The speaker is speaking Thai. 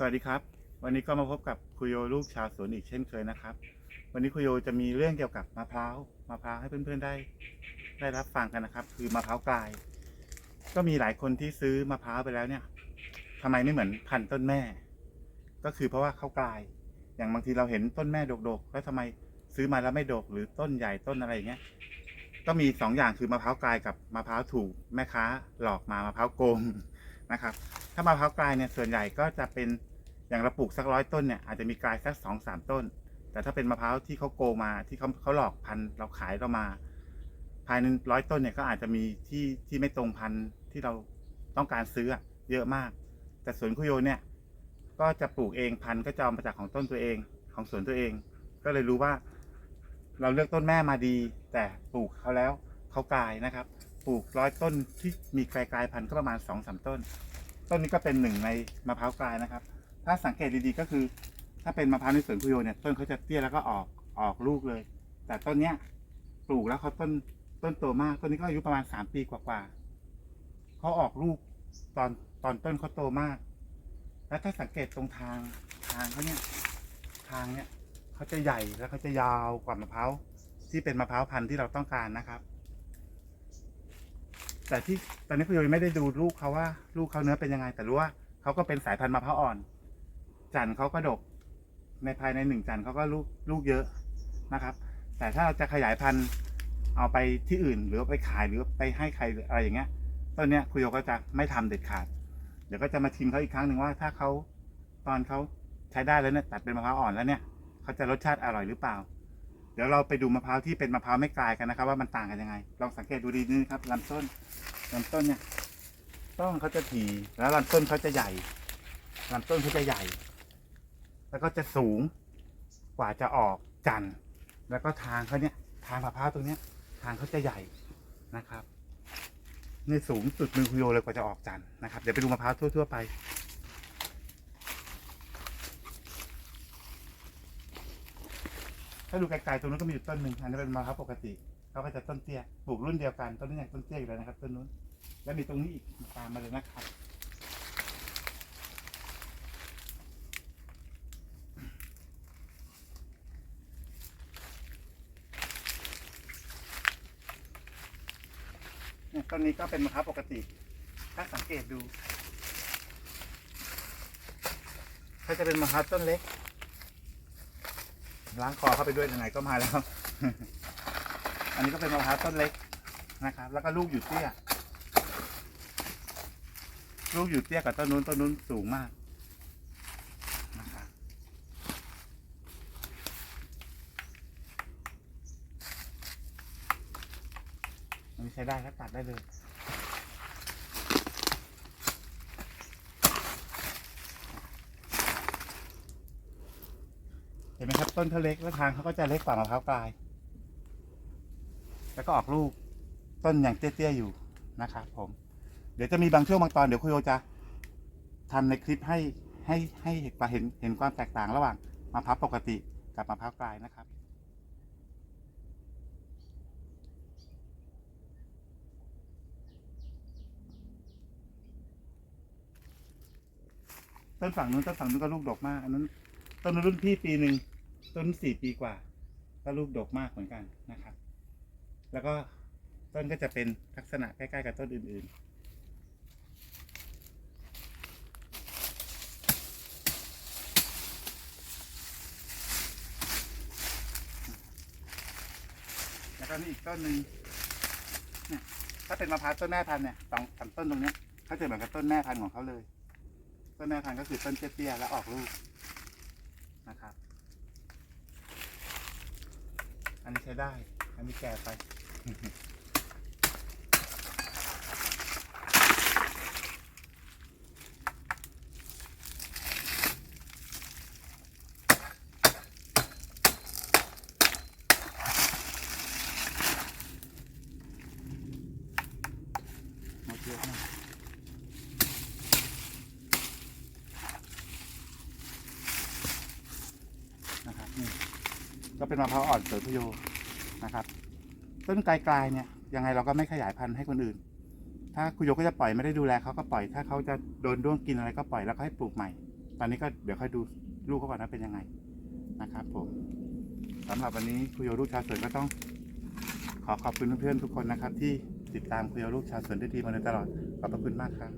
สวัสดีครับ วันนี้ก็มาพบกับคุยโยลูกชาวสวนอีกเช่นเคยนะครับ วันนี้คุยโยจะมีเรื่องเกี่ยวกับมะพร้าวมะพร้าวให้เพื่อนๆได้ ได้รับฟังกันนะครับ คือมะพร้าวกลาย ก็มีหลายคนที่ซื้อมะพร้าวไปแล้วเนี่ยทำไมไม่เหมือนพันธุ์ต้นแม่ ก็คือเพราะว่าเขากลาย อย่างบางทีเราเห็นต้นแม่โดกๆแล้วทำไมซื้อมาแล้วไม่โดกหรือต้นใหญ่ต้นอะไรอย่างเงี้ยก็มีสองอย่างคือมะพร้าวกลายกับมะพร้าวถูกแม่ค้าหลอกมามะพร้าวโกงนะครับ ถ้ามะพร้าวกลายเนี่ยส่วนใหญ่ก็จะเป็น อย่างเราปลูกสักร้อยต้นเนี่ยอาจจะมีกลายสักสองสามต้น แต่ถ้าเป็นมะพร้าวที่เขาโกมาที่เขาเขาหลอกพันเราขายเรามา ภายในร้อยต้นเนี่ยก็อาจจะมีที่ที่ไม่ตรงพันที่เราต้องการซื้อเยอะมาก แต่สวนคุโยเนี่ยก็จะปลูกเองพันก็จะเอามาจากของต้นตัวเองของสวนตัวเอง ก็เลยรู้ว่า เราเลือกต้นแม่มาดี แต่ปลูกเขาแล้วเขากลายนะครับ ปลูกร้อยต้นที่มีกลายกลายพันก็ประมาณสองสามต้น ต้นนี้ก็เป็นหนึ่งในมะพร้าวกลายนะครับ ถ้าสังเกตดีๆก็คือ ถ้าเป็นมะพร้าวในสวนคุโยเนี่ยต้นเขาจะเตี้ยแล้วก็ออกออกลูกเลย แต่ต้นเนี้ยปลูกแล้วเขาต้นต้นโตมากต้นนี้ก็อายุประมาณสามปีกว่าๆเขาออกลูกตอนตอนต้นเขาโตมาก แล้วถ้าสังเกตตรงทางทางเขาเนี่ยทางเนี่ยเขาจะใหญ่แล้วเขาจะยาวกว่ามะพร้าวที่เป็นมะพร้าวพันธุ์ที่เราต้องการนะครับ แต่ที่ตอนนี้คุณโยยไม่ได้ดูลูกเขาว่า ลูกเขาเนื้อเป็นยังไง แต่รู้ว่าเขาก็เป็นสายพันธุ์มะพร้าวอ่อน จันทร์เขาก็ดก ในภายในหนึ่งจันทร์เขาก็ลูกลูกเยอะนะครับ แต่ถ้าเราจะขยายพันธุ์เอาไปที่อื่น หรือไปขายหรือไปให้ใครอะไรอย่างเงี้ยต้นเนี้ยคุณโยก็จะไม่ทำเด็ดขาด เดี๋ยวก็จะมาชิมเขาอีกครั้งหนึ่งว่าถ้าเขาตอนเขาใช้ได้แล้วเนี่ยตัดเป็นมะพร้าวอ่อนแล้วเนี่ยเขาจะรสชาติอร่อยหรือเปล่า เดี๋ยวเราไปดูมะพร้าวที่เป็นมะพร้าวไม่กลายกันนะครับ ว่ามันต่างกันยังไง ลองสังเกตดูดีนี่ครับลำต้นลำต้นเนี่ย ต้นเขาจะถี่แล้วลำต้นเขาจะใหญ่ลำต้นเขาจะใหญ่ แล้วก็จะสูงกว่าจะออกจันทร์แล้วก็ทางเขาเนี่ยทางมะพร้าวตรงเนี้ย ทางเขาจะใหญ่นะครับนี่สูงสุดมือคุโยเลยกว่าจะออกจันทร์นะครับเดี๋ยวไปดูมะพร้าวทั่ว ๆ ไปถ้าดูไกลๆตรงนู้นก็มีอยู่ต้นหนึ่งอันนี้เป็นมะพร้าวปกติเขาก็จะต้นเตี้ยปลูกรุ่นเดียวกันต้นนี้ยังต้นเตี้ยอยู่เลยนะครับต้นนู้นแล้วมีตรงนี้อีกตามมาเลยนะครับ เนี่ยต้นนี้ก็เป็นมะพร้าวปกติ ถ้าสังเกตดูถ้าจะเป็นมะพร้าวต้นเล็ก ล้างคอเข้าไปด้วยไหนๆก็มาแล้ว อันนี้ก็เป็นมะพร้าวต้นเล็กนะครับ แล้วก็ลูกอยู่เตี้ย ลูกอยู่เตี้ยกับต้นนู้นต้นนู้นสูงมากนะครับอั นี้ใช้ได้ครับตัดได้เลยเห็นไหมครับต้นเขาเล็กแล้วทางเขาก็จะเล็กกว่ามะพร้าวกลาย แล้วก็ออกลูกต้นอย่างเตี้ยๆอยู่นะครับผม เดี๋ยวจะมีบางช่วงบางตอนเดี๋ยวคุยโยจะทำในคลิปให้ให้ให้เห็นเห็นเห็นความแตกต่างระหว่างมะพร้าวปกติกับมะพร้าวกลายนะครับ ต้นฝั่งนู้นต้นฝั่งนู้นก็ลูกดกมากอันนั้นต้นรุ่นพี่ปีหนึ่งต้นนู้นสี่ปีกว่า ก็ลูกดกมากเหมือนกันนะครับ แล้วก็ต้นก็จะเป็นลักษณะใกล้ๆกับต้นอื่นๆแล้วก็นี่อีกต้นหนึ่งเนี่ยถ้าเป็นมะพร้าวต้นแม่พันธุ์เนี่ยสองสามต้นตรงเนี้ยเขาจะเหมือนกับต้นแม่พันธุ์ของเขาเลย ต้นแม่พันธุ์ก็คือต้นเตี้ยๆแล้วออกลูกนะครับ อันนี้ใช้ได้ อันนี้แก่ไปหมดเยอะมาก เป็นมะพร้าวอ่อนเสริมพโยนะครับ ต้นไกลๆเนี่ยยังไงเราก็ไม่ขยายพันธุ์ให้คนอื่น ถ้าคุโยก็จะปล่อยไม่ได้ดูแลเขาก็ปล่อย ถ้าเขาจะโดนด้วงกินอะไรก็ปล่อยแล้วก็ให้ปลูกใหม่ ตอนนี้ก็เดี๋ยวค่อยดูลูกเขาก่อนนะเป็นยังไงนะครับผมสำหรับวันนี้คุโยลูกชาวสวนก็ต้อง ขอขอบคุณเพื่อนๆทุกคนนะครับ ที่ติดตามคุโยลูกชาวสวนได้ดีมาโดยตลอดขอบพระคุณมากครับ